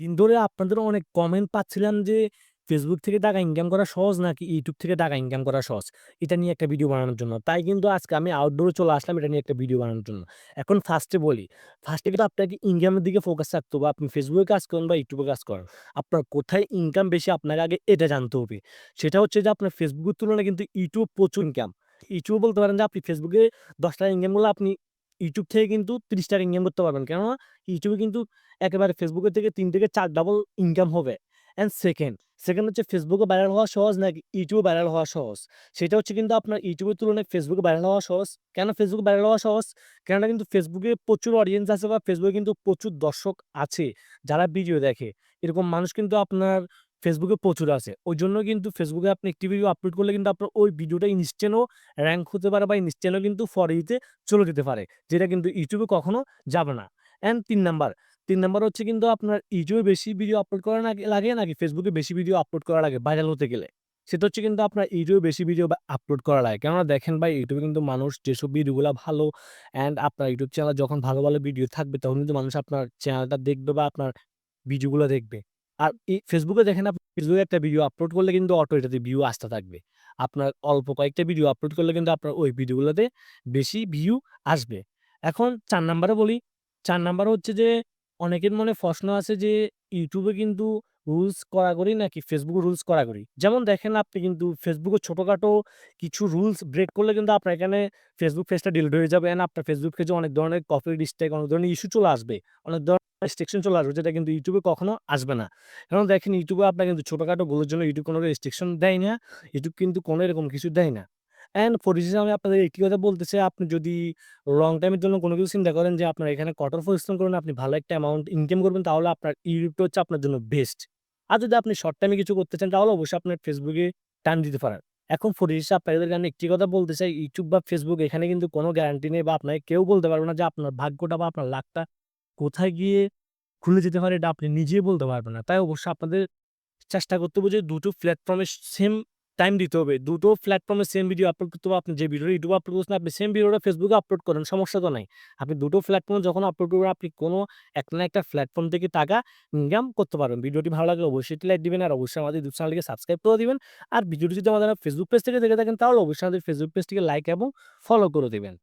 দিন ধরে আপনাদের অনেক কমেন্ট পাচ্ছিলাম যে ফেসবুক থেকে টাকা ইনকাম করা সহজ নাকি ইউটিউব থেকে টাকা ইনকাম করা সহজ? এটা নিয়ে একটা ভিডিও বানানোর জন্য। তাই কিন্তু আজকে আমি আউটডোরে চলে আসলাম এটা নিয়ে একটা ভিডিও বানানোর জন্য। এখন ফার্স্টে বলি, ফার্স্টে কিন্তু আপনাকে ইনকামের দিকে ফোকাস রাখতে হবে। আপনি ফেসবুকে কাজ করেন বা ইউটিউবে কাজ করেন। আপনার কোথায় ইনকাম বেশি আপনাকে আগে এটা জানতে হবে। সেটা হচ্ছে যে আপনার ফেসবুকের তুলনায় কিন্তু ইউটিউব প্রচুর ইনকাম। YouTube বলতে পারেন যে আপনি ফেসবুকে এ ৳১০ ইনকাম করলে আপনি YouTube থেকে কিন্তু ৳৩০ ইনকাম করতে পারবেন। কেননা ইউটিউবে কিন্তু একেবারে ফেসবুকের থেকে তিন থেকে চার ডাবল ইনকাম হবে। অ্যান্ড সেকেন্ড, সেকেন্ড হচ্ছে এ ভাইরাল হওয়া সহজ নাকি এ ভাইরাল হওয়া সহজ? সেটা হচ্ছে কিন্তু আপনার ইউটিউবের তুলনায় ফেসবুকে ভাইরাল হওয়া সহজ। কেন ফেসবুকে ভাইরাল হওয়া সহজ? কেননা কিন্তু ফেসবুকে প্রচুর অডিয়েন্স আছে বা ফেসবুকে কিন্তু প্রচুর দর্শক আছে যারা ভিডিও দেখে। এরকম মানুষ কিন্তু আপনার এ প্রচুর আছে। ওই জন্য কিন্তু ফেসবুকে আপনি একটি ভিডিও আপলোড করলে কিন্তু আপনার ওই ভিডিওটা ইনস্ট্যান্টও র্যাঙ্ক হতে পারে বা ইনস্ট্যান্টও কিন্তু ফর ইউতে চলে যেতে পারে। যেটা কিন্তু ইউটিউবে কখনো যাবে না। অ্যান্ড তিন নাম্বার, তিন নাম্বার হচ্ছে কিন্তু আপনার এ বেশি ভিডিও আপলোড করা লাগে নাকি ফেসবুকে বেশি ভিডিও আপলোড করা লাগে ভাইরাল হতে গেলে? সেটা হচ্ছে কিন্তু আপনার এ বেশি ভিডিও আপলোড করা লাগে। কেননা দেখেন ভাই ইউটিউবে কিন্তু মানুষ যেসব ভিডিওগুলো ভালো অ্যান্ড আপনার ইউটিউব চ্যানেল যখন ভালো, ভালো ভিডিও থাকবে তখন কিন্তু মানুষ আপনার চ্যানেলটা দেখবে বা আপনার ভিডিওগুলো দেখবে। আর এই ফেসবুকে দেখেন আপনি ফেসবুকে একটা ভিডিও আপলোড করলে কিন্তু অটো এটাতে ভিউ আসতে থাকবে। আপনার অল্প কয়েকটা ভিডিও আপলোড করলে কিন্তু আপনার ওই ভিডিওগুলোতে বেশি ভিউ আসবে। এখন চার নাম্বারে বলি, চার নাম্বার হচ্ছে যে অনেকের মনে প্রশ্ন আছে যে ইউটিউবে কিন্তু রুলস কড়াকড়ি নাকি Facebook এ রুলস কড়াকড়ি? যেমন দেখেন আপনি কিন্তু ফেসবুকে ছোটোখাটো কিছু রুলস ব্রেক করলে কিন্তু আপনার এখানে ফেসবুক পেজটা ডিলিট হয়ে যাবে অ্যান্ড আপনার Facebook পেজে অনেক ধরনের কপিরাইট স্ট্রাইক অনেক ধরনের ইস্যু চলে আসবে। অনেক ধরনের রেস্ট্রিকশন চলে আসবে যেটা কিন্তু ইউটিউবে কখনো আসবে না। কারণ দেখেন ইউটিউবে আপনার কিন্তু ছোটোখাটো ভুলের জন্য ইউটিউব কোনো রেস্ট্রিকশন দেয় না। ইউটিউব কিন্তু কোনো এরকম কিছু দেয় না। অ্যান্ড পরিশেষে আমি আপনাদের একটি কথা বলতে চাই আপনি যদি লং টাইমের জন্য কোনো কিছু চিন্তা করেন যে আপনার এখানে কঠোর পরিশ্রম করবেন, আপনি ভালো একটা অ্যামাউন্ট ইনকাম করবেন তাহলে আপনার ইউটিউবটা হচ্ছে আপনার জন্য বেস্ট। আর যদি আপনি শর্ট টাইমে কিছু করতে চান, তাহলে অবশ্যই আপনার ফেসবুকে টাইম দিতে পারেন। এখন পরিশেষে আপনাদের কারণে একটি কথা বলতে চাই ইউটিউব বা ফেসবুক এখানে কিন্তু কোনো গ্যারান্টি নেই বা আপনাকে কেউ বলতে পারবে না যে আপনার ভাগ্যটা বা আপনার লাকটা কোথায় গিয়ে খুলে যেতে পারে এটা আপনি নিজেই বলতে পারবেন না। তাই অবশ্যই আপনাদের চেষ্টা করতে হবে যে দুটো প্ল্যাটফর্মে সেম টাইম দিতে হবে। দুটো প্ল্যাটফর্মে সেম ভিডিও আপলোড করতে হবে। আপনি যে ভিডিও ইউটিউব আপলোড করছেন, আপনি সেম ভিডিওটা ফেসবুকে আপলোড করেন, সমস্যা তো নাই। আপনি দুটো প্ল্যাটফর্মে যখন আপলোড করবেন, আপনি কোনো এক না একটা প্ল্যাটফর্ম থেকে টাকা ইনকাম করতে পারবেন। ভিডিওটি ভালো লাগলে অবশ্যই লাইক দিবেন আর অবশ্যই আমাদের ইউটিউব চ্যানেলকে সাবস্ক্রাইব করে দিবেন। আর ভিডিওটি যদি আমাদের ফেসবুক পেজ থেকে দেখে থাকেন, তাহলে অবশ্যই আমাদের ফেসবুক পেজটিকে লাইক এবং ফলো করে দিবেন।